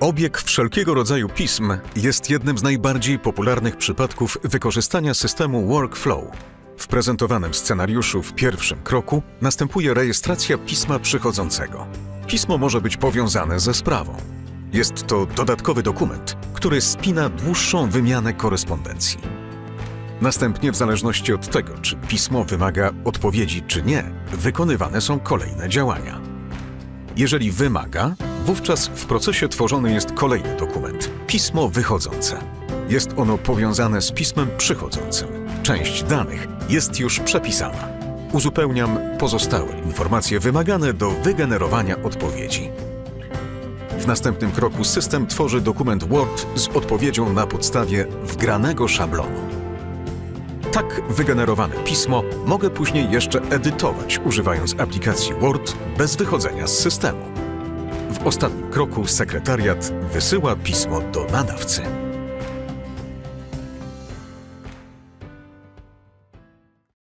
Obieg wszelkiego rodzaju pism jest jednym z najbardziej popularnych przypadków wykorzystania systemu workflow. W prezentowanym scenariuszu w pierwszym kroku następuje rejestracja pisma przychodzącego. Pismo może być powiązane ze sprawą. Jest to dodatkowy dokument, który spina dłuższą wymianę korespondencji. Następnie, w zależności od tego, czy pismo wymaga odpowiedzi czy nie, wykonywane są kolejne działania. Jeżeli wymaga, wówczas w procesie tworzony jest kolejny dokument pismo wychodzące. Jest ono powiązane z pismem przychodzącym. Część danych jest już przepisana. Uzupełniam pozostałe informacje wymagane do wygenerowania odpowiedzi. W następnym kroku system tworzy dokument Word z odpowiedzią na podstawie wgranego szablonu. Tak wygenerowane pismo mogę później jeszcze edytować, używając aplikacji Word bez wychodzenia z systemu. W ostatnim kroku sekretariat wysyła pismo do nadawcy.